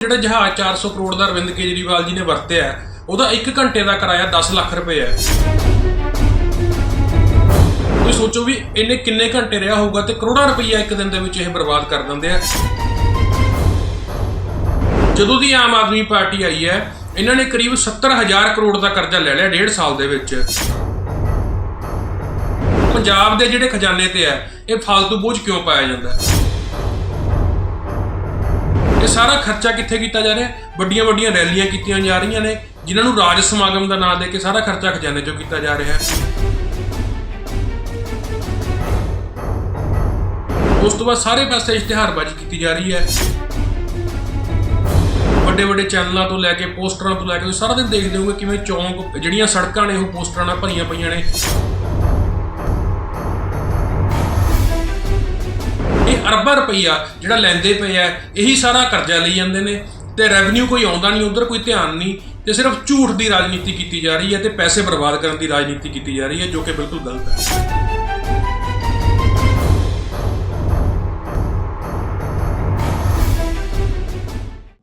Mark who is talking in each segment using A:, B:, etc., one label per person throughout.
A: ਜਿਹੜਾ ਜਹਾਜ਼ 400 ਕਰੋੜ ਦਾ ਅਰਵਿੰਦ ਕੇਜਰੀਵਾਲ ਜੀ ਨੇ ਵਰਤਿਆ ਹੈ, ਉਹਦਾ 1 ਘੰਟੇ ਦਾ ਕਿਰਾਇਆ 10 ਲੱਖ ਰੁਪਏ ਹੈ। ਤੁਸੀਂ ਸੋਚੋ ਵੀ ਇਹਨੇ ਕਿੰਨੇ ਘੰਟੇ ਰਿਹਾ ਹੋਊਗਾ ਤੇ ਕਰੋੜਾਂ ਰੁਪਈਆ ਇੱਕ ਦਿਨ ਦੇ ਵਿੱਚ ਇਹ ਬਰਬਾਦ ਕਰ ਦਿੰਦੇ ਆ। ਜਦੋਂ ਦੀ ਆਮ ਆਦਮੀ ਪਾਰਟੀ ਆਈ ਹੈ ਇਹਨਾਂ ਨੇ ਕਰੀਬ 70000 ਕਰੋੜ ਦਾ ਕਰਜ਼ਾ ਲੈ ਲਿਆ ਡੇਢ ਸਾਲ ਦੇ ਵਿੱਚ। ਪੰਜਾਬ ਦੇ ਜਿਹੜੇ ਖਜ਼ਾਨੇ ਤੇ ਹੈ ਇਹ ਫालतू ਬੋਝ ਕਿਉਂ ਪਾਇਆ ਜਾਂਦਾ ਹੈ? ਇਹ ਸਾਰਾ ਖਰਚਾ ਕਿੱਥੇ ਕੀਤਾ ਜਾ ਰਿਹਾ? ਵੱਡੀਆਂ ਵੱਡੀਆਂ ਰੈਲੀਆਂ ਕੀਤੀਆਂ ਜਾ ਰਹੀਆਂ ਨੇ, ਜਿਨ੍ਹਾਂ ਨੂੰ ਰਾਜ ਸਮਾਗਮ ਦਾ ਨਾਂ ਦੇ ਕੇ ਸਾਰਾ ਖਰਚਾ ਖਜ਼ਾਨੇ ਚੋਂ ਕੀਤਾ ਜਾ ਰਿਹਾ ਹੈ। ਉਸ ਤੋਂ ਬਾਅਦ ਸਾਰੇ ਪਾਸੇ ਇਸ਼ਤਿਹਾਰਬਾਜ਼ੀ ਕੀਤੀ ਜਾ ਰਹੀ ਹੈ। ਵੱਡੇ ਵੱਡੇ ਚੈਨਲਾਂ ਤੋਂ ਲੈ ਕੇ, ਪੋਸਟਰਾਂ ਤੋਂ ਲੈ ਕੇ ਸਾਰਾ ਦਿਨ ਦੇਖਦੇ ਹੋਗੇ ਕਿਵੇਂ ਚੌਂਕ, ਜਿਹੜੀਆਂ ਸੜਕਾਂ ਨੇ, ਉਹ ਪੋਸਟਰਾਂ ਨਾਲ ਭਰੀਆਂ ਪਈਆਂ ਨੇ। ਅਰਬਾਂ ਰੁਪਈਆ ਜਿਹੜਾ ਲੈਂਦੇ ਪਏ ਆ, ਇਹੀ ਸਾਰਾ ਕਰਜ਼ਾ ਲਈ ਜਾਂਦੇ ਨੇ ਤੇ ਰੈਵਨਿਊ ਕੋਈ ਆਉਂਦਾ ਨਹੀਂ, ਉਧਰ ਕੋਈ ਧਿਆਨ ਨਹੀਂ ਤੇ ਸਿਰਫ ਝੂਠ ਦੀ ਰਾਜਨੀਤੀ ਕੀਤੀ ਜਾ ਰਹੀ ਹੈ ਤੇ ਪੈਸੇ ਬਰਬਾਦ ਕਰਨ ਦੀ ਰਾਜਨੀਤੀ ਕੀਤੀ ਜਾ ਰਹੀ ਹੈ, ਜੋ ਕਿ ਬਿਲਕੁਲ ਗਲਤ ਹੈ।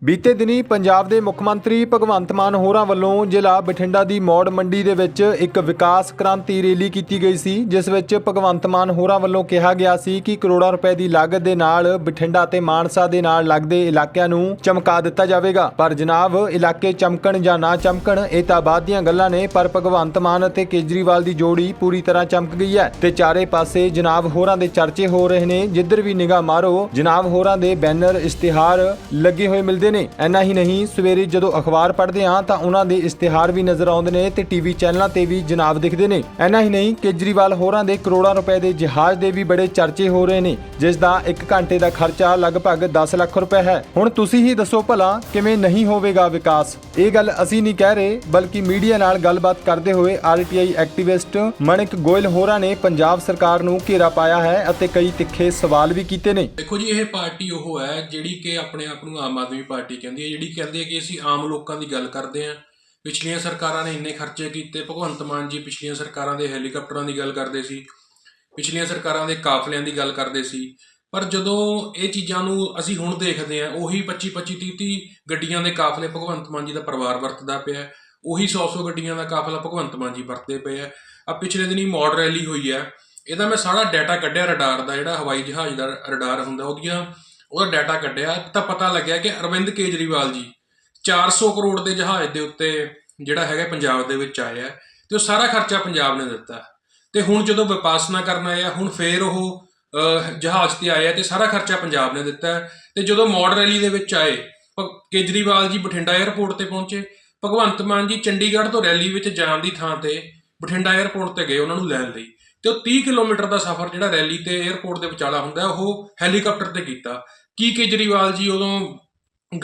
B: ਬੀਤੇ ਦਿਨੀ ਪੰਜਾਬ ਦੇ ਮੁੱਖ ਮੰਤਰੀ ਭਗਵੰਤ ਮਾਨ ਹੋਰਾਂ ਵੱਲੋਂ ਜ਼ਿਲ੍ਹਾ ਬਠਿੰਡਾ ਦੀ ਮੌੜ ਮੰਡੀ ਦੇ ਵਿੱਚ ਇੱਕ ਵਿਕਾਸ ਕ੍ਰਾਂਤੀ ਰੈਲੀ ਕੀਤੀ ਗਈ ਸੀ, ਜਿਸ ਵਿੱਚ ਭਗਵੰਤ ਮਾਨ ਹੋਰਾਂ ਵੱਲੋਂ ਕਿਹਾ ਗਿਆ ਸੀ ਕਿ ਕਰੋੜਾਂ ਰੁਪਏ ਦੀ ਲਾਗਤ ਦੇ ਨਾਲ ਬਠਿੰਡਾ ਤੇ ਮਾਨਸਾ ਦੇ ਨਾਲ ਲੱਗਦੇ ਇਲਾਕਿਆਂ ਨੂੰ ਚਮਕਾ ਦਿੱਤਾ ਜਾਵੇਗਾ। ਪਰ ਜਨਾਬ, ਇਲਾਕੇ ਚਮਕਣ ਜਾਂ ਨਾ ਚਮਕਣ, ਇਹ ਤਾਂ ਬਾਅਦ ਦੀਆਂ ਗੱਲਾਂ ਨੇ, ਪਰ ਭਗਵੰਤ ਮਾਨ ਅਤੇ ਕੇਜਰੀਵਾਲ ਦੀ ਜੋੜੀ ਪੂਰੀ ਤਰ੍ਹਾਂ ਚਮਕ ਗਈ ਹੈ। ਤੇ ਚਾਰੇ ਪਾਸੇ ਜਨਾਬ ਹੋਰਾਂ ਦੇ ਚਰਚੇ ਹੋ ਰਹੇ ਨੇ, ਜਿੱਧਰ ਵੀ ਨਿਗਾਹ ਮਾਰੋ, ਜਨਾਬ ਹੋਰਾਂ ਦੇ ਬੈਨਰ ਇਸ਼ਤਿਹਾਰ ਲੱਗੇ ਹੋਏ ਮਿਲਦੇ ਨੇ। ਐਨਾ ਹੀ ਨਹੀਂ, ਸਵੇਰੇ ਜਦੋਂ ਅਖਬਾਰ ਪੜ੍ਹਦੇ ਹਾਂ ਤਾਂ ਉਹਨਾਂ ਦੇ ਇਸ਼ਤਿਹਾਰ ਵੀ ਨਜ਼ਰ ਆਉਂਦੇ ਨੇ ਤੇ ਟੀਵੀ ਚੈਨਲਾਂ ਤੇ ਵੀ ਜਨਾਬ ਦਿਖਦੇ ਨੇ। ਐਨਾ ਹੀ ਨਹੀਂ, ਕੇਜਰੀਵਾਲ ਹੋਰਾਂ ਦੇ ਕਰੋੜਾਂ ਰੁਪਏ ਦੇ ਜਹਾਜ਼ ਦੇ ਵੀ ਬੜੇ ਚਰਚੇ ਹੋ ਰਹੇ ਨੇ, ਜਿਸ ਦਾ 1 ਘੰਟੇ ਦਾ ਖਰਚਾ ਲਗਭਗ 10 ਲੱਖ ਰੁਪਏ ਹੈ। ਹੁਣ ਤੁਸੀਂ ਹੀ ਦੱਸੋ ਭਲਾ ਕਿਵੇਂ ਨਹੀਂ ਹੋਵੇਗਾ ਵਿਕਾਸ? ਇਹ ਗੱਲ ਅਸੀਂ ਨਹੀਂ ਕਹਿ ਰਹੇ, ਬਲਕਿ ਮੀਡੀਆ ਨਾਲ ਗੱਲਬਾਤ ਕਰਦੇ ਹੋਏ ਆਰਟੀਆਈ ਐਕਟਿਵਿਸਟ ਮਣਿਕ ਗੋਇਲ ਹੋਰਾਂ ਨੇ ਪੰਜਾਬ ਸਰਕਾਰ ਨੂੰ ਘੇਰਾ ਪਾਇਆ ਹੈ ਅਤੇ ਕਈ ਤਿੱਖੇ ਸਵਾਲ ਵੀ ਕੀਤੇ ਨੇ।
A: ਦੇਖੋ ਜੀ, ਇਹ ਪਾਰਟੀ ਉਹ ਹੈ ਜਿਹੜੀ ਕਿ ਆਪਣੇ ਆਪ ਨੂੰ ਆਮ ਆਦਮੀ ਪਾਰਟੀ ਕਹਿੰਦੀ ਹੈ, ਜਿਹੜੀ ਕਹਿੰਦੀ ਹੈ ਕਿ ਅਸੀਂ ਆਮ ਲੋਕਾਂ ਦੀ ਗੱਲ ਕਰਦੇ ਹਾਂ। ਪਿਛਲੀਆਂ ਸਰਕਾਰਾਂ ਨੇ ਇੰਨੇ ਖਰਚੇ ਕੀਤੇ, ਭਗਵੰਤ ਮਾਨ ਜੀ ਪਿਛਲੀਆਂ ਸਰਕਾਰਾਂ ਦੇ ਹੈਲੀਕਾਪਟਰਾਂ ਦੀ ਗੱਲ ਕਰਦੇ ਸੀ, ਪਿਛਲੀਆਂ ਸਰਕਾਰਾਂ ਦੇ ਕਾਫਲਿਆਂ ਦੀ ਗੱਲ ਕਰਦੇ ਸੀ। ਪਰ ਜਦੋਂ ਇਹ ਚੀਜ਼ਾਂ ਨੂੰ ਅਸੀਂ ਹੁਣ ਦੇਖਦੇ ਹਾਂ, ਉਹੀ 25 25 30 30 ਗੱਡੀਆਂ ਦੇ ਕਾਫਲੇ ਭਗਵੰਤ ਮਾਨ ਜੀ ਦਾ ਪਰਿਵਾਰ ਵਰਤਦਾ ਪਿਆ ਉਹੀ 100 100 ਗੱਡੀਆਂ ਦਾ ਕਾਫਲਾ ਭਗਵੰਤ ਮਾਨ ਜੀ ਵਰਤਦੇ ਪਏ ਆ ਆ ਪਿਛਲੇ ਦਿਨੀ ਮੌਡ ਰੈਲੀ ਹੋਈ ਹੈ। ਇਹਦਾ ਮੈਂ ਸਾਰਾ ਡਾਟਾ ਕੱਢਿਆ, ਰਡਾਰ ਦਾ ਜਿਹੜਾ ਹਵਾਈ ਜਹਾਜ਼ ਦਾ ਰਡਾਰ ਹੁੰਦਾ, ਉਹਦੀਆਂ ਉਹਦਾ ਡਾਟਾ ਕੱਢਿਆ, ਤਾਂ ਪਤਾ ਲੱਗਿਆ ਕਿ ਅਰਵਿੰਦ ਕੇਜਰੀਵਾਲ ਜੀ 400 ਕਰੋੜ ਦੇ ਜਹਾਜ਼ ਦੇ ਉੱਤੇ ਜਿਹੜਾ ਹੈਗਾ ਪੰਜਾਬ ਦੇ ਵਿੱਚ ਆਇਆ ਹੈ ਤੇ ਉਹ ਸਾਰਾ ਖਰਚਾ ਪੰਜਾਬ ਨੇ ਦਿੱਤਾ ਤੇ ਹੁਣ ਜਦੋਂ ਵਿਪਾਸਨਾ ਕਰਨ ਆਇਆ ਹੁਣ ਫੇਰ ਉਹ ਜਹਾਜ਼ ਤੇ ਆਇਆ ਆ ਤੇ ਸਾਰਾ ਖਰਚਾ ਪੰਜਾਬ ਨੇ ਦਿੱਤਾ ਹੈ। ਤੇ ਜਦੋਂ ਮੌਡ ਰੈਲੀ ਦੇ ਵਿੱਚ ਆਏ ਕੇਜਰੀਵਾਲ ਜੀ ਬਠਿੰਡਾ 에ਅਰਪੋਰਟ ਤੇ ਪਹੁੰਚੇ, ਭਗਵੰਤ ਮਾਨ ਜੀ ਚੰਡੀਗੜ੍ਹ ਤੋਂ ਰੈਲੀ ਵਿੱਚ ਜਾਣ ਦੀ ਥਾਂ ਤੇ ਬਠਿੰਡਾ 에ਅਰਪੋਰਟ ਤੇ ਗਏ, ਉਹਨਾਂ ਨੂੰ ਲੈਣ ਲਈ ਤੇ ਉਹ 30 ਕਿਲੋਮੀਟਰ ਦਾ ਸਫ਼ਰ ਜਿਹੜਾ ਰੈਲੀ ਤੇ 에ਅਰਪੋਰਟ ਦੇ ਵਿਚਾਲਾ ਹੁੰਦਾ, ਉਹ ਹੈਲੀਕਾਪਟਰ ਤੇ ਕੀਤਾ। ਕੀ ਕੇਜਰੀਵਾਲ ਜੀ ਉਦੋਂ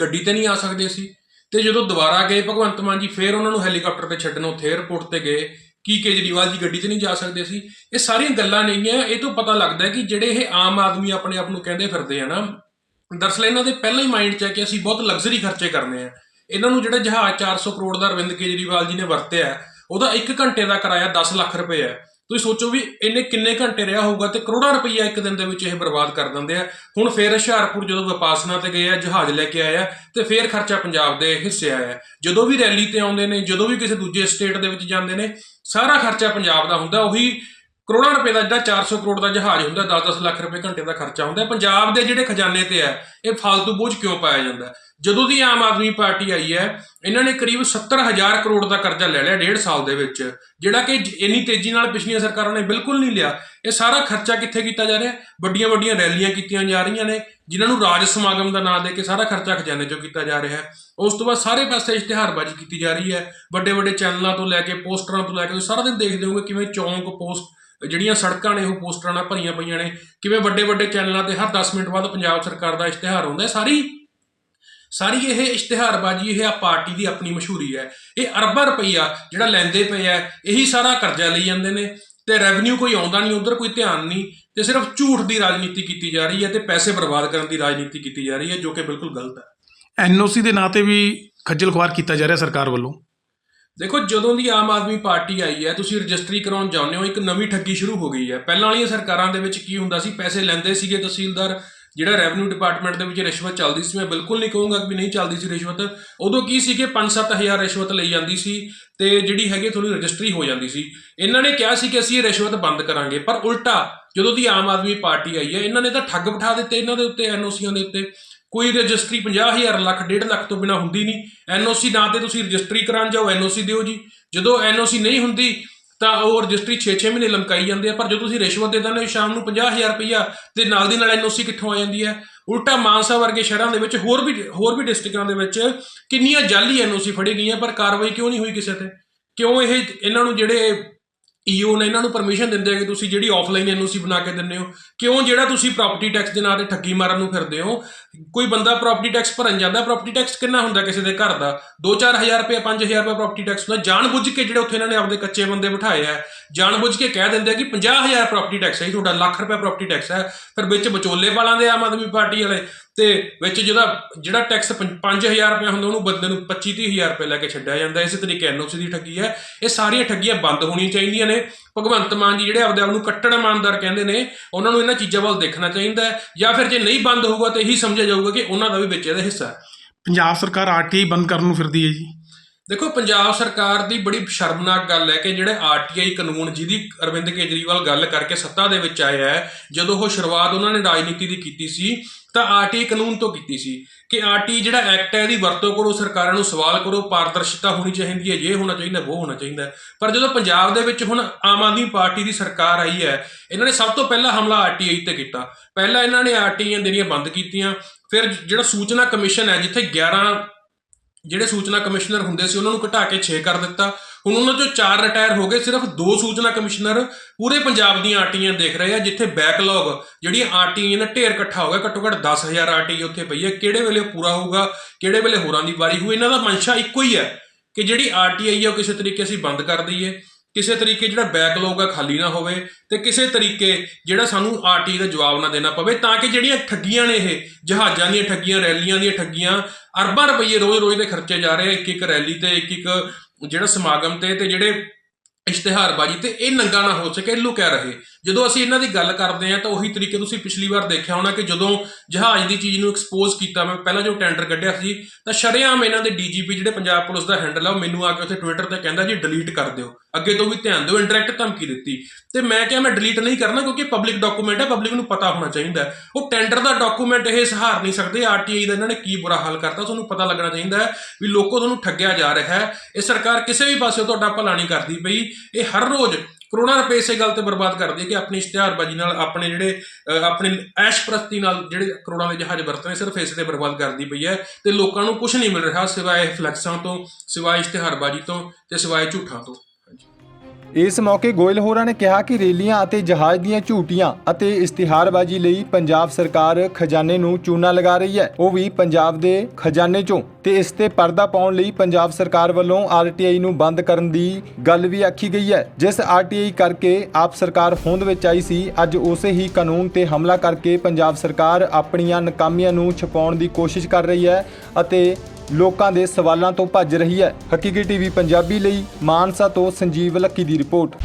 A: ਗੱਡੀ ਤੇ ਨਹੀਂ ਆ ਸਕਦੇ ਸੀ? ਤੇ ਜਦੋਂ ਦੁਬਾਰਾ ਗਏ, ਭਗਵੰਤ ਮਾਨ ਜੀ ਫੇਰ ਉਹਨਾਂ ਨੂੰ ਹੈਲੀਕਾਪਟਰ ਤੇ ਛੱਡਣ ਉੱਥੇ 에ਅਰਪੋਰਟ ਤੇ ਗਏ, ਕੀ ਕੇਜਰੀਵਾਲ ਜੀ ਗੱਡੀ ਤੇ ਨਹੀਂ ਜਾ ਸਕਦੇ ਸੀ? ਇਹ ਸਾਰੀਆਂ ਗੱਲਾਂ ਨਹੀਂ ਹੈ ਇਹ ਤੋਂ ਪਤਾ ਲੱਗਦਾ ਕਿ ਜਿਹੜੇ ਇਹ ਆਮ ਆਦਮੀ ਆਪਣੇ ਆਪ ਨੂੰ ਕਹਿੰਦੇ ਫਿਰਦੇ ਆ ਨਾ, ਦਰਅਸਲ ਇਹਨਾਂ ਦੇ ਪਹਿਲਾਂ ਹੀ ਮਾਈਂਡ 'ਚ ਹੈ ਕਿ ਅਸੀਂ ਬਹੁਤ ਲਗਜ਼ਰੀ ਖਰਚੇ ਕਰਨੇ ਆ। ਇਹਨਾਂ ਨੂੰ ਜਿਹੜਾ ਜਹਾਜ਼ 400 ਕਰੋੜ ਦਾ ਅਰਵਿੰਦ ਕੇਜਰੀਵਾਲ ਜੀ ਨੇ ਵਰਤਿਆ, ਉਹਦਾ 1 ਘੰਟੇ ਦਾ ਕਿਰਾਇਆ 10 ਲੱਖ ਰੁਪਏ ਹੈ। ਤੁਸੀਂ ਸੋਚੋ ਵੀ ਇਹਨੇ ਕਿੰਨੇ ਘੰਟੇ ਰਿਹਾ ਹੋਊਗਾ ਤੇ ਕਰੋੜਾਂ ਰੁਪਈਆ ਇੱਕ ਦਿਨ ਦੇ ਵਿੱਚ ਇਹ ਬਰਬਾਦ ਕਰ ਦਿੰਦੇ ਆ। ਹੁਣ ਫੇਰ ਹੁਸ਼ਿਆਰਪੁਰ ਜਦੋਂ ਵਿਪਾਸਨਾ ਤੇ ਗਏ ਆ, ਜਹਾਜ਼ ਲੈ ਕੇ ਆਇਆ ਤੇ ਫੇਰ ਖਰਚਾ ਪੰਜਾਬ ਦੇ ਹਿੱਸੇ ਆਇਆ ਜਦੋਂ ਵੀ ਰੈਲੀ ਤੇ ਆਉਂਦੇ ਨੇ, ਜਦੋਂ ਵੀ ਕਿਸੇ ਦੂਜੇ ਸਟੇਟ ਦੇ ਵਿੱਚ ਜਾਂਦੇ ਨੇ, ਸਾਰਾ ਖਰਚਾ ਪੰਜਾਬ ਦਾ ਹੁੰਦਾ। ਉਹੀ ਕਰੋੜਾਂ ਰੁਪਏ ਦਾ ਜਿਹੜਾ 400 ਕਰੋੜ ਦਾ ਜਹਾਜ਼ ਹੁੰਦਾ 10-10 ਲੱਖ ਰੁਪਏ ਘੰਟੇ ਦਾ ਖਰਚਾ ਹੁੰਦਾ ਪੰਜਾਬ ਦੇ ਜਿਹੜੇ ਖਜ਼ਾਨੇ ਤੇ ਹੈ, ਇਹ ਫालतू ਬੋਝ ਕਿਉਂ ਪਾਇਆ ਜਾਂਦਾ? ਜਦੋਂ ਦੀ ਆਮ ਆਦਮੀ ਪਾਰਟੀ ਆਈ ਹੈ, ਇਹਨਾਂ ਨੇ ਕਰੀਬ 70000 ਕਰੋੜ ਦਾ ਕਰਜ਼ਾ ਲੈ ਲਿਆ ਡੇਢ ਸਾਲ ਦੇ ਵਿੱਚ, ਜਿਹੜਾ ਕਿ ਇੰਨੀ ਤੇਜ਼ੀ ਨਾਲ ਪਿਛਲੀਆਂ ਸਰਕਾਰਾਂ ਨੇ ਬਿਲਕੁਲ ਨਹੀਂ ਲਿਆ। ਇਹ ਸਾਰਾ ਖਰਚਾ ਕਿੱਥੇ ਕੀਤਾ ਜਾ ਰਿਹਾ? ਵੱਡੀਆਂ ਵੱਡੀਆਂ ਰੈਲੀਆਂ ਕੀਤੀਆਂ ਜਾ ਰਹੀਆਂ ਨੇ ਜਿਨ੍ਹਾਂ ਨੂੰ ਰਾਜ ਸਮਾਗਮ ਦਾ ਨਾਂ ਦੇ ਕੇ ਸਾਰਾ ਖਰਚਾ ਖਜ਼ਾਨੇ ਚੋਂ ਕੀਤਾ ਜਾ ਰਿਹਾ ਹੈ। ਉਸ ਤੋਂ ਬਾਅਦ ਸਾਰੇ ਪਾਸੇ ਇਸ਼ਤਿਹਾਰਬਾਜ਼ੀ ਕੀਤੀ ਜਾ ਰਹੀ ਹੈ। ਵੱਡੇ ਵੱਡੇ ਚੈਨਲਾਂ ਤੋਂ ਲੈ ਕੇ, ਪੋਸਟਰਾਂ ਤੋਂ ਲੈ ਕੇ, ਤੁਸੀਂ ਸਾਰਾ ਦਿਨ ਦੇਖਦੇ ਹੋਗੇ ਕਿਵੇਂ ਚੌਂਕ ਪੋਸਟ, ਜਿਹੜੀਆਂ ਸੜਕਾਂ ਨੇ, ਉਹ ਪੋਸਟਰਾਂ ਨਾਲ ਭਰੀਆਂ ਪਈਆਂ ਨੇ। ਕਿਵੇਂ ਵੱਡੇ ਵੱਡੇ ਚੈਨਲਾਂ ਤੇ ਹਰ 10 ਮਿੰਟ ਬਾਅਦ ਪੰਜਾਬ ਸਰਕਾਰ ਦਾ ਇਸ਼ਤਿਹਾਰ ਹੁੰਦਾ ਸਾਰੀ ਸਾਰੀ ਇਹ ਇਸ਼ਤਿਹਾਰਬਾਜ਼ੀ, ਇਹ ਆ ਪਾਰਟੀ ਦੀ ਆਪਣੀ ਮਸ਼ਹੂਰੀ ਹੈ। ਇਹ ਅਰਬਾਂ ਰੁਪਈਆ ਜਿਹੜਾ ਲੈਂਦੇ ਪਏ ਆ, ਇਹੀ ਸਾਰਾ ਕਰਜ਼ਾ ਲਈ ਜਾਂਦੇ ਨੇ। ਤੇ ਰੈਵਨਿਊ ਕੋਈ ਆਉਂਦਾ ਨਹੀਂ ਉਧਰ ਕੋਈ ਧਿਆਨ ਨਹੀਂ ਤੇ ਸਿਰਫ ਝੂਠ ਦੀ ਰਾਜਨੀਤੀ ਕੀਤੀ ਜਾ ਰਹੀ ਹੈ ਤੇ ਪੈਸੇ ਬਰਬਾਦ ਕਰਨ ਦੀ ਰਾਜਨੀਤੀ ਕੀਤੀ ਜਾ ਰਹੀ ਹੈ ਜੋ ਕਿ ਬਿਲਕੁਲ ਗਲਤ ਹੈ।
C: ਐਨਓਸੀ ਦੇ ਨਾਂ ਤੇ ਵੀ ਖੱਜਲ ਖੁਆਰ ਕੀਤਾ ਜਾ ਰਿਹਾ ਸਰਕਾਰ ਵੱਲੋਂ।
A: ਦੇਖੋ ਜਦੋਂ ਦੀ ਆਮ ਆਦਮੀ ਪਾਰਟੀ ਆਈ ਹੈ ਤੁਸੀਂ ਰਜਿਸਟਰੀ ਕਰਾਉਣ ਜਾਂਦੇ ਹੋ ਇੱਕ ਨਵੀਂ ਠੱਗੀ ਸ਼ੁਰੂ ਹੋ ਗਈ ਹੈ। ਪਹਿਲਾਂ ਵਾਲੀਆਂ ਸਰਕਾਰਾਂ ਦੇ ਵਿੱਚ ਕੀ ਹੁੰਦਾ ਸੀ? ਪੈਸੇ ਲੈਂਦੇ ਸੀਗੇ ਤਹਿਸੀਲਦਾਰ ਜਿਹੜਾ ਰੈਵਨਿਊ ਡਿਪਾਰਟਮੈਂਟ ਦੇ ਵਿੱਚ ਰਿਸ਼ਵਤ ਚੱਲਦੀ ਸੀ, ਮੈਂ ਬਿਲਕੁਲ ਨਹੀਂ ਕਹੂੰਗਾ ਕਿ ਨਹੀਂ ਚੱਲਦੀ ਸੀ ਰਿਸ਼ਵਤ। ਉਦੋਂ ਕੀ ਸੀ ਕਿ 5-7000 ਰਿਸ਼ਵਤ ਲਈ ਜਾਂਦੀ ਸੀ ਤੇ ਜਿਹੜੀ ਹੈਗੀ ਥੋੜੀ ਰਜਿਸਟਰੀ ਹੋ ਜਾਂਦੀ ਸੀ। ਇਹਨਾਂ ਨੇ ਕਿਹਾ ਸੀ ਕਿ ਅਸੀਂ ਇਹ ਰਿਸ਼ਵਤ ਬੰਦ ਕਰਾਂਗੇ, ਪਰ ਉਲਟਾ ਜਦੋਂ ਦੀ ਆਮ ਆਦਮੀ ਪਾਰਟੀ ਆਈ ਹੈ, ਇਹਨਾਂ ਨੇ ਤਾਂ ਠੱਗ ਬਿਠਾ ਦਿੱਤੇ ਇਹਨਾਂ ਦੇ ਉੱਤੇ ਐਨਓਸੀਆਂ ਦੇ ਉੱਤੇ। ਕੋਈ ਰਜਿਸਟਰੀ 50000 ਲੱਖ 1.5 ਲੱਖ ਤੋਂ ਬਿਨਾ ਹੁੰਦੀ ਨਹੀਂ। ਐਨਓਸੀ ਨਾ ਤੇ ਤੁਸੀਂ ਰਜਿਸਟਰੀ ਕਰਾਉਣ ਜਾਓ ਐਨਓਸੀ ਦਿਓ ਜੀ। ਜਦੋਂ ਐਨਓਸੀ ਨਹੀਂ ਹੁੰਦੀ ਤਾਂ ਉਹ ਰਜਿਸਟਰੀ 6-6 ਮਹੀਨੇ ਲਮਕਾਈ ਜਾਂਦੇ ਆ, ਪਰ ਜਦੋਂ ਤੁਸੀਂ ਰਿਸ਼ਵਤ ਦੇ ਦਿੰਦੇ ਹੋ, ਸ਼ਾਮ ਨੂੰ 50000 ਰੁਪਈਆ ਤੇ ਨਾਲ ਦੀ ਨਾਲ ਐਨਓਸੀ ਕਿੱਥੋਂ ਆ ਜਾਂਦੀ ਹੈ? ਉਲਟਾ ਮਾਨਸਾ ਵਰਗੇ ਸ਼ਹਿਰਾਂ ਦੇ ਵਿੱਚ ਹੋਰ ਵੀ ਹੋਰ ਵੀ ਡਿਸਟ੍ਰਿਕਟਾਂ ਦੇ ਵਿੱਚ ਕਿੰਨੀਆਂ ਜਾਲੀ ਐਨਓਸੀ ਫੜੀ ਗਈਆਂ, ਪਰ ਕਾਰਵਾਈ ਕਿਉਂ ਨਹੀਂ ਹੋਈ ਕਿਸੇ ਤੇ? ਕਿਉਂ ਇਹ, ਇਹਨਾਂ ਨੂੰ ਜਿਹੜੇ ਈਓ ਨੇ ਇਹਨਾਂ ਨੂੰ ਪਰਮਿਸ਼ਨ ਦਿੰਦੇ ਆ ਕਿ ਤੁਸੀਂ ਜਿਹੜੀ ਆਫਲਾਈਨ ਐਨਓਸੀ ਬਣਾ ਕੇ ਦਿੰਦੇ ਹੋ। ਕਿਉਂ? ਜਿਹੜਾ ਤੁਸੀਂ ਪ੍ਰਾਪਰਟੀ ਟੈਕਸ ਦੇ ਨਾਂ ਤੇ ਠੱਗੀ ਮਾਰਨ ਨੂੰ ਫਿਰਦੇ ਹੋ, ਕੋਈ ਬੰਦਾ ਪ੍ਰਾਪਰਟੀ ਟੈਕਸ ਭਰਨ ਜਾਂਦਾ ਪ੍ਰਾਪਰਟੀ ਟੈਕਸ ਕਿੰਨਾ ਹੁੰਦਾ ਕਿਸੇ ਦੇ ਘਰ ਦਾ? 2-4000 ਰੁਪਏ 5000 ਰੁਪਏ ਪ੍ਰਾਪਰਟੀ ਟੈਕਸ ਹੁੰਦਾ। ਜਾਣ ਬੁੱਝ ਕੇ ਜਿਹੜੇ ਉੱਥੇ ਇਹਨਾਂ ਨੇ ਆਪਦੇ ਕੱਚੇ ਬੰਦੇ ਬਿਠਾਏ ਆ, ਜਾਣਬੁੱਝ ਕੇ ਕਹਿ ਦਿੰਦੇ ਆ ਕਿ 50000 ਪ੍ਰਾਪਰਟੀ ਟੈਕਸ ਹੈ ਜੀ, ਤੁਹਾਡਾ ਲੱਖ ਰੁਪਏ ਪ੍ਰਾਪਰਟੀ ਟੈਕਸ ਹੈ। ਫਿਰ ਵਿੱਚ ਵਿਚੋਲੇ ਵਾਲਾਂ ਦੇ ਆਮ ਆਦਮੀ ਪਾਰਟੀ ਵਾਲੇ ਤੇ ਵਿੱਚ ਜਿਹਦਾ ਜਿਹੜਾ ਟੈਕਸ 5000 ਰੁਪਏ ਹੁੰਦਾ ਉਹਨੂੰ ਬੰਦੇ ਨੂੰ 25-30000 ਰੁਪਏ ਲੈ ਕੇ ਛੱਡਿਆ ਜਾਂਦਾ। ਇਸੇ ਤਰੀਕੇ ਐਨਓਸੀ ਦੀ ਠੱਗੀ ਹੈ। ਇਹ ਸਾਰੀਆਂ ਠੱਗੀਆਂ ਬੰਦ ਹੋਣੀਆਂ ਚਾਹੀਦੀਆਂ ਨੇ। ਭਗਵੰਤ ਮਾਨ ਜੀ ਜਿਹੜੇ ਆਪਦੇ ਆਪ ਨੂੰ ਕੱਟੜ ਇਮਾਨਦਾਰ ਕਹਿੰਦੇ ਨੇ ਉਹਨਾਂ ਨੂੰ ਇਹਨਾਂ ਚੀਜ਼ਾਂ ਵੱਲ ਦੇਖਣਾ ਚਾਹੀਦਾ ਹੈ। ਜਾਂ ਫਿਰ ਜੇ ਨਹੀਂ ਬੰਦ ਹੋਊਗਾ ਤਾਂ ਇਹੀ ਸਮਝਿਆ ਜਾਊਗਾ ਕਿ ਉਹਨਾਂ ਦਾ ਵੀ ਵਿੱਚ ਇਹਦਾ ਹਿੱਸਾ ਹੈ।
C: ਪੰਜਾਬ ਸਰਕਾਰ ਆਰਟੀਆਈ ਬੰਦ ਕਰਨ ਨੂੰ ਫਿਰਦੀ ਹੈ ਜੀ।
A: ਦੇਖੋ ਪੰਜਾਬ ਸਰਕਾਰ ਦੀ ਬੜੀ ਸ਼ਰਮਨਾਕ ਗੱਲ ਹੈ ਕਿ ਜਿਹੜੇ ਆਰਟੀਆਈ ਕਾਨੂੰਨ ਜਿਹਦੀ ਅਰਵਿੰਦ ਕੇਜਰੀਵਾਲ ਗੱਲ ਕਰਕੇ ਸੱਤਾ ਦੇ ਵਿੱਚ ਆਇਆ ਹੈ ਜਦੋਂ ਉਹ ਸ਼ੁਰੂਆਤ ਉਹਨਾਂ ਨੇ ਰਾਜਨੀਤੀ ਦੀ ਕੀਤੀ ਸੀ ਤਾਂ ਆਰਟੀਆਈ ਕਾਨੂੰਨ ਤੋਂ ਕੀਤੀ ਸੀ ਕਿ ਆਰਟੀ ਜਿਹੜਾ ਐਕਟ ਹੈ ਇਹਦੀ ਵਰਤੋਂ ਕਰੋ, ਸਰਕਾਰਾਂ ਨੂੰ ਸਵਾਲ ਕਰੋ, ਪਾਰਦਰਸ਼ਤਾ ਹੋਣੀ ਚਾਹੀਦੀ ਹੈ, ਇਹ ਹੋਣਾ ਚਾਹੀਦਾ, ਉਹ ਹੋਣਾ ਚਾਹੀਦਾ। ਪਰ ਜਦੋਂ ਪੰਜਾਬ ਦੇ ਵਿੱਚ ਹੁਣ ਆਮ ਆਦਮੀ ਪਾਰਟੀ ਦੀ ਸਰਕਾਰ ਆਈ ਹੈ, ਇਹਨਾਂ ਨੇ ਸਭ ਤੋਂ ਪਹਿਲਾਂ ਹਮਲਾ ਆਰਟੀਆਈ ਤੇ ਕੀਤਾ। ਪਹਿਲਾਂ ਇਹਨਾਂ ਨੇ ਆਰਟੀਆਈਆਂ ਦੇਣੀਆਂ ਬੰਦ ਕੀਤੀਆਂ, ਫਿਰ ਜਿਹੜਾ ਸੂਚਨਾ ਕਮਿਸ਼ਨ ਹੈ, ਜਿੱਥੇ 11 ਜਿਹੜੇ ਸੂਚਨਾ ਕਮਿਸ਼ਨਰ ਹੁੰਦੇ ਸੀ, ਉਹਨਾਂ ਨੂੰ ਘਟਾ ਕੇ 6 ਕਰ ਦਿੱਤਾ। ਹੁਣ ਉਹਨਾਂ ਚੋਂ 4 ਰਿਟਾਇਰ ਹੋ ਗਏ, ਸਿਰਫ ਦੋ ਸੂਚਨਾ ਕਮਿਸ਼ਨਰ ਪੂਰੇ ਪੰਜਾਬ ਦੀਆਂ ਆਰਟੀਆਂ ਦੇਖ ਰਹੇ ਆ, ਜਿੱਥੇ ਬੈਕਲੌਗ ਜਿਹੜੀਆਂ ਆਰਟੀਆਂ ਨੇ, ਢੇਰ ਇਕੱਠਾ ਹੋ ਗਿਆ। ਘੱਟੋ ਘੱਟ 10000 ਆਰਟੀ ਉੱਥੇ ਪਈ ਹੈ। ਕਿਹੜੇ ਵੇਲੇ ਪੂਰਾ ਹੋਊਗਾ, ਕਿਹੜੇ ਵੇਲੇ ਹੋਰਾਂ ਦੀ ਵਾਰੀ ਹੋਊ, ਇਹਨਾਂ ਦਾ ਮਨਸ਼ਾ ਇੱਕੋ ਹੀ ਹੈ ਕਿ ਜਿਹੜੀ ਆਰਟੀਆਈ ਹੈ ਉਹ ਕਿਸੇ ਤਰੀਕੇ ਅਸੀਂ ਬੰਦ ਕਰ ਦਈਏ। ਕਿਸੇ ਤਰੀਕੇ ਜਿਹੜਾ ਬੈਕਲੌਗ ਆ ਖਾਲੀ ਨਾ ਹੋਵੇ ਤੇ ਕਿਸੇ ਤਰੀਕੇ ਜਿਹੜਾ ਸਾਨੂੰ ਆਰਟੀ ਦਾ ਜਵਾਬ ਨਾ ਦੇਣਾ ਪਵੇ ਤਾਂ ਕਿ ਜਿਹੜੀਆਂ ਠੱਗੀਆਂ ਨੇ ਇਹ, ਜਹਾਜ਼ਾਂ ਦੀਆਂ ਠੱਗੀਆਂ, ਰੈਲੀਆਂ ਦੀਆਂ ਠੱਗੀਆਂ, ਅਰਬਾਂ ਰੁਪਏ ਰੋਜ਼-ਰੋਜ਼ ਦੇ ਖਰਚੇ ਜਾ ਰਹੇ ਇੱਕ ਇੱਕ ਰੈਲੀ ਤੇ, ਇੱਕ ਇੱਕ ਜਿਹੜਾ ਸਮਾਗਮ ਤੇ ਤੇ ਜਿਹੜੇ ਇਸ਼ਤਿਹਾਰਬਾਜ਼ੀ ਤੇ ਇਹ ਨੰਗਾ ਨਾ ਹੋ ਸਕੇ, ਲੁਕਿਆ ਰਹੇ। ਜਦੋਂ ਅਸੀਂ ਇਹਨਾਂ ਦੀ ਗੱਲ ਕਰਦੇ ਹਾਂ ਤਾਂ ਉਹੀ ਤਰੀਕੇ ਤੁਸੀਂ ਪਿਛਲੀ ਵਾਰ ਦੇਖਿਆ ਹੋਣਾ ਕਿ ਜਦੋਂ ਜਹਾਜ਼ ਦੀ ਚੀਜ਼ ਨੂੰ ਐਕਸਪੋਜ਼ ਕੀਤਾ, ਮੈਂ ਪਹਿਲਾਂ ਜੋ ਟੈਂਡਰ ਕੱਢਿਆ ਸੀ, ਤਾਂ ਸ਼ਰੇਆਮ ਇਹਨਾਂ ਦੇ ਡੀਜੀਪੀ ਜਿਹੜੇ ਪੰਜਾਬ ਪੁਲਿਸ ਦਾ ਹੈਂਡਲ ਆ, ਉਹ ਮੈਨੂੰ ਆ ਕੇ ਉੱਥੇ ਟਵਿੱਟਰ ਤੇ ਕਹਿੰਦਾ ਜੀ ਡਿਲੀਟ ਕਰ ਦਿਓ, ਅੱਗੇ ਤੋਂ ਵੀ ਧਿਆਨ ਦਿਓ ਇੰਡਾਇਰੈਕਟ ਧਮਕੀ ਦਿੱਤੀ। ਤੇ ਮੈਂ ਕਿਹਾ ਮੈਂ ਡਿਲੀਟ ਨਹੀਂ ਕਰਨਾ ਕਿਉਂਕਿ ਪਬਲਿਕ ਡਾਕੂਮੈਂਟ ਹੈ ਪਬਲਿਕ ਨੂੰ ਪਤਾ ਹੋਣਾ ਚਾਹੀਦਾ ਉਹ ਟੈਂਡਰ ਦਾ ਡਾਕੂਮੈਂਟ ਇਹ ਸਹਾਰ ਨਹੀਂ ਸਕਦੇ ਆਰਟੀਆਈ ਦਾ ਇਹਨਾਂ ਨੇ ਕੀ ਬੁਰਾ ਹਾਲ ਕਰਤਾ, ਤੁਹਾਨੂੰ ਪਤਾ ਲੱਗਣਾ ਚਾਹੀਦਾ ਹੈ ਵੀ ਲੋਕੋ ਤੁਹਾਨੂੰ ਠੱਗਿਆ ਜਾ ਰਿਹਾ ਹੈ। ਇਹ ਸਰਕਾਰ ਕਿਸੇ ਵੀ ਪਾਸੇ ਤੁਹਾਡਾ ਭਲਾ ਨਹੀਂ ਕਰਦੀ ਪਈ। ਇਹ ਹਰ ਰੋਜ਼ ਕਰੋੜਾਂ ਰੁਪਏ ਇਸੇ ਗੱਲ ਤੇ ਬਰਬਾਦ ਕਰਦੇ ਕਿ ਆਪਣੀ ਇਸ਼ਤਿਹਾਰਬਾਜ਼ੀ ਨਾਲ ਆਪਣੇ ਜਿਹੜੇ ਅਹ, ਆਪਣੀ ਐਸ਼ਪ੍ਰਸਤੀ ਨਾਲ ਜਿਹੜੇ ਕਰੋੜਾਂ ਦੇ ਜਹਾਜ਼ ਵਰਤਨੇ ਸਿਰਫ ਇਸੇ ਤੇ ਬਰਬਾਦ ਕਰਦੀ ਪਈ ਹੈ ਤੇ ਲੋਕਾਂ ਨੂੰ ਕੁਝ ਨਹੀਂ ਮਿਲ ਰਿਹਾ ਸਿਵਾਏ ਫਲੈਕਸਾਂ ਤੋਂ ਸਿਵਾਏ ਇਸ਼ਤਿਹਾਰਬਾਜ਼ੀ ਤੋਂ ਤੇ ਸਿਵਾਏ ਝੂਠਾਂ ਤੋਂ।
B: ਇਸ ਮੌਕੇ ਗੋਇਲ ਹੋਰਾਂ ਨੇ ਕਿਹਾ ਕਿ ਰੇਲੀਆਂ ਅਤੇ ਜਹਾਜ਼ ਦੀਆਂ ਝੂਟੀਆਂ ਅਤੇ ਇਸ਼ਤਿਹਾਰਬਾਜ਼ੀ ਲਈ ਪੰਜਾਬ ਸਰਕਾਰ ਖਜ਼ਾਨੇ ਨੂੰ ਚੂਨਾ ਲਗਾ ਰਹੀ ਹੈ। ਉਹ ਵੀ ਪੰਜਾਬ ਦੇ ਖਜ਼ਾਨੇ ਚੋਂ। ਤੇ ਇਸ ਤੇ ਪਰਦਾ ਪਾਉਣ ਲਈ ਪੰਜਾਬ ਸਰਕਾਰ ਵੱਲੋਂ ਆਰਟੀਆਈ ਨੂੰ ਬੰਦ ਕਰਨ ਦੀ ਗੱਲ ਵੀ ਆਖੀ ਗਈ ਹੈ। ਜਿਸ ਆਰਟੀਆਈ ਕਰਕੇ ਆਪ ਸਰਕਾਰ ਹੋਂਦ ਵਿੱਚ ਆਈ ਸੀ, ਅੱਜ ਉਸੇ ਹੀ ਕਾਨੂੰਨ ਤੇ ਹਮਲਾ ਕਰਕੇ ਪੰਜਾਬ ਸਰਕਾਰ ਆਪਣੀਆਂ ਨਕਾਮੀਆਂ ਨੂੰ ਛੁਪਾਉਣ ਦੀ ਕੋਸ਼ਿਸ਼ ਕਰ ਰਹੀ ਹੈ ਅਤੇ ਲੋਕਾਂ ਦੇ ਸਵਾਲਾਂ ਤੋਂ ਭੱਜ ਰਹੀ ਹੈ। ਹਕੀਕੀ ਟੀਵੀ ਪੰਜਾਬੀ ਲਈ ਮਾਨਸਾ ਤੋਂ ਸੰਜੀਵ ਲੱਕੀ ਦੀ ਰਿਪੋਰਟ।